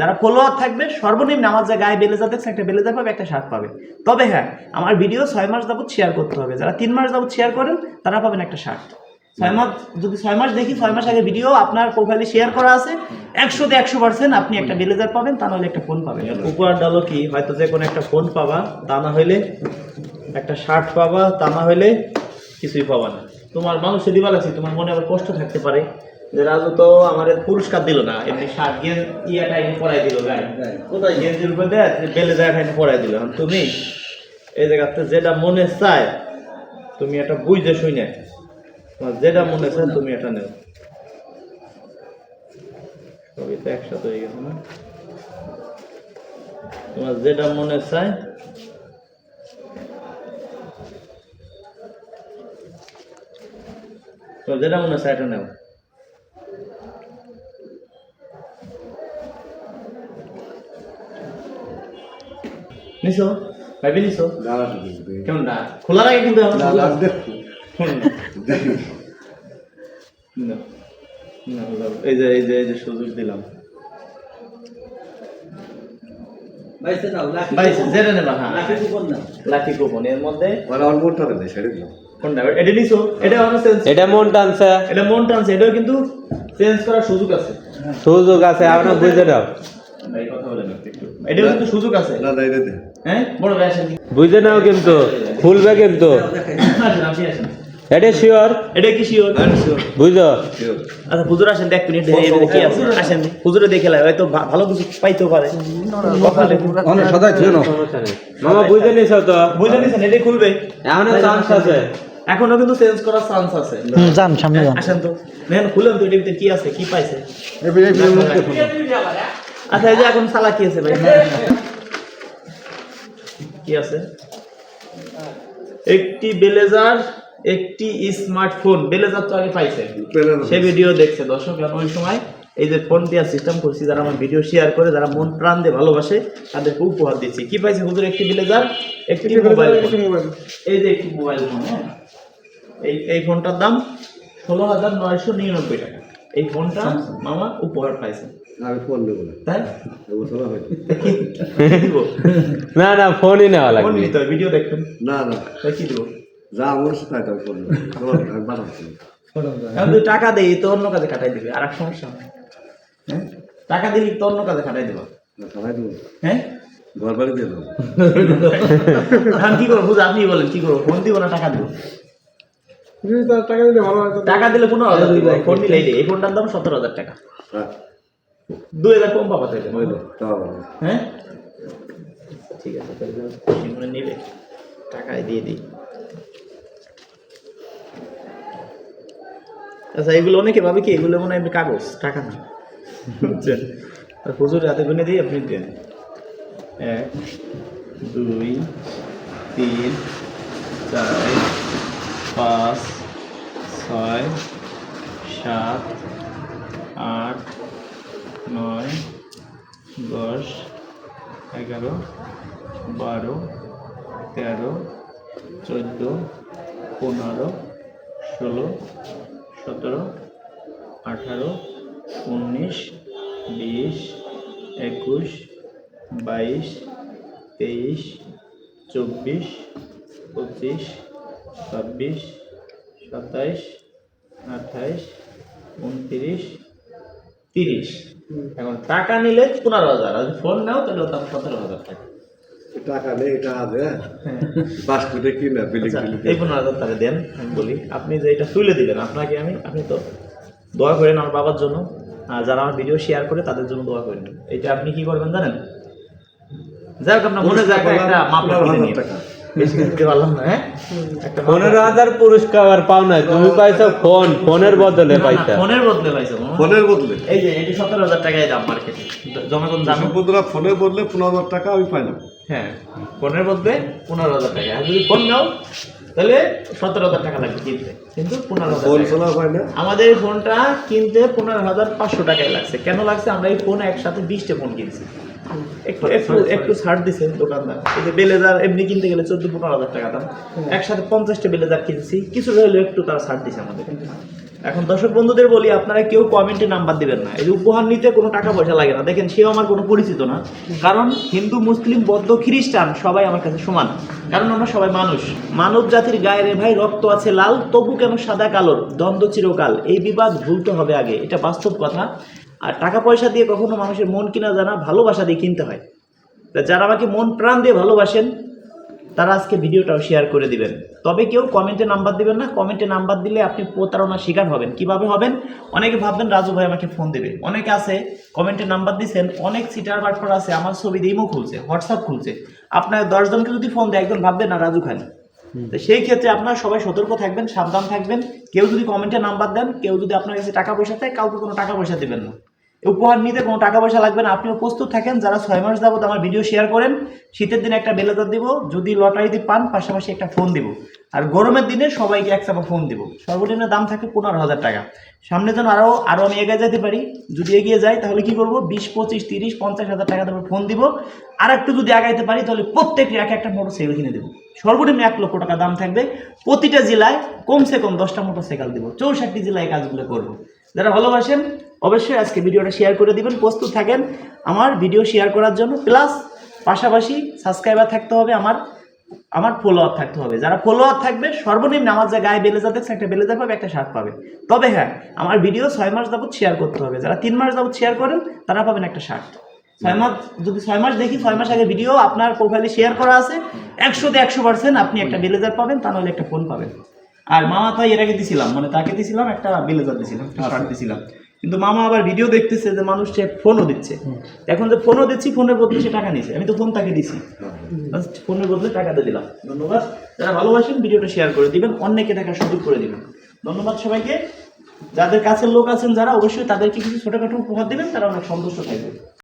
যারা ফলোয়ার থাকবে, সর্বনিম্ন আমার যে গায়ে বেলেজার দেখছে একটা বেলেজার পাবে, একটা শার্ট পাবে। তবে হ্যাঁ আমার ভিডিও ছয় মাস যাবত শেয়ার করতে হবে। যারা তিন মাস যাবত শেয়ার করেন, তারা পাবেন একটা শার্ট ছয় মাস, যদি ছয় মাস দেখি, ছয় মাস আগে ভিডিও আপনার প্রোফাইলে শেয়ার করা আছে, একশোতে একশো পার্সেন্ট আপনি একটা বেলেজার পাবেন, তা নাহলে একটা ফোন পাবেন। উপহার ডালো কি? হয়তো যে কোনো একটা ফোন পাবা, তা না হইলে একটা শার্ট পাবা, তা না হইলে কিছুই পাবা না। তোমার মানুষের দিবা লাগছে তোমার মনে আবার কষ্ট থাকতে পারে। যে রাজু তো আমার পুরস্কার দিল না এমনি শার্ট গেন ইয়াটা এনে পরাই দিল গায়ে কোথায়? গেঞ্জির উপর দেয় বেলে যায় এখানে পরাই দিল। তুমি এই জায়গাতে যেটা মনে চায় তুমি এটা বুঝে শুনে তোমার যেটা মনে চায় তুমি এটা নেও। সবই তো একসাথে হয়ে গেছে না? তোমার যেটা মনে চায় তোমার যেটা মনে চায় এটা নেও। নিছো? ভাবি নিছো? কেমন না? খোলা লাগে কিন্তু না। না, না, এই যে এই যে এই যে সুযোগ দিলাম। হ্যাঁ। লাকি কুপন এর মধ্যে? কোনটা? এটা নিছো? এটা এটা মন টানছে। এটা মন টানছে এটাও কিন্তু চেঞ্জ করার সুযোগ আছে। সুযোগ আছে আপনার বুঝে এটাও কিন্তু সুযোগ আছে। ভাই আসেন বুঝে নাও কিন্তু খুলবে কিন্তু এটা শিওর এটা কি শিওর বুঝো আচ্ছা হুজুর আসেন দেখ মিনিট কি আছে আসেন হুজুরে দেখে লাই হয়তো ভালো কিছু পাইতেও পারে সকালে মামা বুঝে নিছ তো বুঝে নিছেন এটাই খুলবে এমন চান্স আছে এখনও কিন্তু চেঞ্জ করার চান্স আছে যান সামনে যান আসেন তো নেন খুলেন তো এটার ভিতরে কি আছে কি পাইছে আচ্ছা এই যে এখন সালা কি আছে ভাই কি আছে? একটি বেলেজার একটি স্মার্টফোন। বেলেজার তো আগে পাইছে। সে ভিডিও দেখছে। দর্শক ওই সময় এই যে ফোন দেওয়ার সিস্টেম করছি যারা আমার ভিডিও শেয়ার করে যারা মন প্রাণ দিয়ে ভালোবাসে তাদেরকে উপহার দিচ্ছি। কি পাইছে হুজুর? একটি ব্লেজার একটি মোবাইল এই যে একটি মোবাইল ফোন হ্যাঁ? এই এই ফোনটার দাম ষোলো হাজার নয়শো নিরানব্বই টাকা। এই ফোনটা মামা উপহার পাইছে। আমি ফোন দেবো না। তাই? না না ফোনই নেওয়া ফোন লাগবে। নিতে ভিডিও দেখবেন। না না। তাই কি দিব। যা আমার সাথে তাই ফোন আমি পাঠাচ্ছি। তুই টাকা দেই তো অন্য কাজে খাটাই দিবে। আর এক সমস্যা হ্যাঁ। টাকা দিলি তো অন্য কাজে খাটাই দিবা। সবাই দেবো। হ্যাঁ? ঘর বাড়ি দিয়ে দেবো। এখন কি করব বুঝ আপনি বলেন কি করব? ফোন দিব না টাকা দিব? টাকা দিলে ভালো টাকা দিলে পনেরো হাজার দিব। ফোন দিলে এই ফোনটার দাম সতেরো হাজার টাকা। দুই হাজার কম পাবা তাইলে হ্যাঁ? ঠিক আছে তাহলে খুশি মনে নিবে। টাকায় দিয়ে দিই। আচ্ছা এগুলো অনেকে ভাবে কি এগুলো মনে হয় কাগজ টাকা না। বুঝছেন আর হুজুর হাতে গুনে দিই আপনি দেন। এক দুই তিন চার পাঁচ ছয় সাত আট নয়, দশ, এগারো, বারো, তেরো, চোদ্দ, পনেরো, ষোলো, সতেরো, আঠারো, উনিশ, বিশ, একুশ, বাইশ, তেইশ, চব্বিশ, পঁচিশ, ছাব্বিশ, সাতাইশ, আঠাইশ, উনত্রিশ, তিরিশ। এখন টাকা নিলে পনেরো হাজার আর ফোন নাও তাহলে দাম সতেরো হাজার টাকা। টাকা নেই এটা আছে হ্যাঁ? হ্যাঁ বাস কিনা বিলিং আচ্ছা, এই পনেরো হাজার টাকা দেন আমি বলি আপনি যে এটা তুলে দিলেন আপনাকে আমি আপনি তো দোয়া করেন আমার বাবার জন্য আর যারা আমার ভিডিও শেয়ার করে তাদের জন্য দোয়া করেন। এটা আপনি কি করবেন জানেন? যাই হোক আপনার মনে যাক একটা মাপ পনেরো কিনে বেশি দিতে পারলাম না হ্যাঁ? পনেরো হাজার পুরস্কার পাও না তুমি পাইছো ফোন ফোনের বদলে না, না, ফোনের বদলে পাইছো ফোনের বদলে? এই যে এটি সতেরো হাজার টাকায় দাম মার্কেটে জনগণ জানো বন্ধুরা ফোনের বদলে পনেরো হাজার টাকা আমি পাই হ্যাঁ ফোনের বদলে পনেরো হাজার টাকা। আর যদি ফোন নাও তাহলে সতেরো হাজার টাকা লাগবে কিনতে। কিন্তু পনেরো হাজার আমাদের এই ফোনটা কিনতে পনেরো হাজার পাঁচশো টাকায় লাগছে। কেন লাগছে? আমরা এই ফোন একসাথে বিশটা ফোন কিনছি। একটু একটু একটু ছাড় দিছে দোকানদার। এই যে বেলেজার এমনি কিনতে গেলে চোদ্দ পনেরো হাজার টাকা দাম। একসাথে পঞ্চাশটা বেলেজার কিনছি কিছু হলেও একটু তারা ছাড় দিছে আমাদের। এখন দর্শক বন্ধুদের বলি আপনারা কেউ কমেন্টে নাম্বার দিবেন না। এই যে উপহার নিতে কোনো টাকা পয়সা লাগে না। দেখেন সেও আমার কোনো পরিচিত না। কারণ হিন্দু মুসলিম বৌদ্ধ খ্রিস্টান সবাই আমার কাছে সমান। কারণ আমরা সবাই মানুষ। মানব জাতির গায়ে রে ভাই রক্ত আছে লাল তবু কেন সাদা কালোর দ্বন্দ্ব চিরকাল। এই বিবাদ ভুলতে হবে আগে। এটা বাস্তব কথা। আর টাকা পয়সা দিয়ে কখনো মানুষের মন কিনা জানা, ভালোবাসা দিয়ে কিনতে হয়। তা যারা আমাকে মন প্রাণ দিয়ে ভালোবাসেন, তারা আজকে ভিডিওটাও শেয়ার করে দিবেন। তবে কেউ কমেন্টে নাম্বার দিবেন না। কমেন্টে নাম্বার দিলে আপনি প্রতারণার শিকার হবেন। কীভাবে হবেন? অনেকে ভাববেন, রাজু ভাই আমাকে ফোন দেবে। অনেকে আছে কমেন্টে নাম্বার দিচ্ছেন অনেক সিটার বাটফার আছে, আমার ছবি দিয়ে খুলছে হোয়াটসঅ্যাপ খুলছে। আপনার দশজনকে যদি ফোন দেয়, একজন ভাববেন না, রাজু খান। তো সেই ক্ষেত্রে আপনারা সবাই সতর্ক থাকবেন, সাবধান থাকবেন। কেউ যদি কমেন্টে নাম্বার দেন, কেউ যদি আপনার কাছে টাকা পয়সা চায়, কাউকে কোনো টাকা পয়সা দেবেন না। উপহার নিতে কোনো টাকা পয়সা লাগবে না। আপনিও প্রস্তুত থাকেন, যারা ছয় মাস যাবত আমার ভিডিও শেয়ার করেন, শীতের দিনে একটা বেলেজার দিব, যদি লটারিতে পান, পাশাপাশি একটা ফোন দিব। আর গরমের দিনে সবাইকে এক চাপা ফোন দিব। সর্বনিম্ন দাম থাকে পনেরো হাজার টাকা। সামনে যেন আরও আরও আমি এগিয়ে যেতে পারি। যদি এগিয়ে যাই, তাহলে কি করব? বিশ, পঁচিশ, তিরিশ, পঞ্চাশ হাজার টাকা তারপর ফোন দিব। আর একটু যদি আগাইতে পারি, তাহলে প্রত্যেকটি এক একটা মোটর সাইকেল কিনে দেবো। সর্বনিম্ন এক লক্ষ টাকা দাম থাকবে। প্রতিটা জেলায় কমসে কম দশটা মোটর সাইকেল দেবো। চৌষট্টি জেলায় কাজগুলো করব। যারা ভালোবাসেন, অবশ্যই আজকে ভিডিওটা শেয়ার করে দিবেন, প্রস্তুত থাকেন। আমার ভিডিও শেয়ার করার জন্য প্লাস পাশাপাশি সাবস্ক্রাইবার থাকতে হবে আমার আমার ফলোয়ার থাকতে হবে। যারা ফলোয়ার থাকবে, সর্বনিম্ন আমার যে গায়ে বেলেজার দেখছে একটা বেলেজার পাবে একটা শার্ট পাবে। তবে হ্যাঁ আমার ভিডিও ছয় মাস যাবত শেয়ার করতে হবে। যারা তিন মাস যাবত শেয়ার করেন, তারা পাবেন একটা শার্ট ছয় মাস, যদি ছয় মাস দেখি, ছয় মাস আগে ভিডিও আপনার প্রোফাইলে শেয়ার করা আছে, একশোতে একশো পার্সেন্ট আপনি একটা বেলেজার পাবেন, তা নাহলে একটা ফোন পাবেন। আর মামা তাই এর আগে দিছিলাম মানে তাকে দিছিলাম একটা বেলেজার দিছিলাম একটা শার্ট দিছিলাম। কিন্তু মামা আবার ভিডিও দেখতেছে যে মানুষ সে ফোনও দিচ্ছে। এখন যে ফোনও দিচ্ছি ফোনের বদলে সে টাকা নিয়েছে। আমি তো ফোন তাকে দিছি। ফোনের বদলে টাকাটা দিলাম। ধন্যবাদ। যারা ভালোবাসেন ভিডিওটা শেয়ার করে দিবেন অন্যকে দেখার সুযোগ করে দিবেন। ধন্যবাদ সবাইকে। যাদের কাছের লোক আছেন যারা অবশ্যই তাদেরকে কিছু ছোটখাটো উপহার দিবেন তারা অনেক সন্তুষ্ট থাকবে।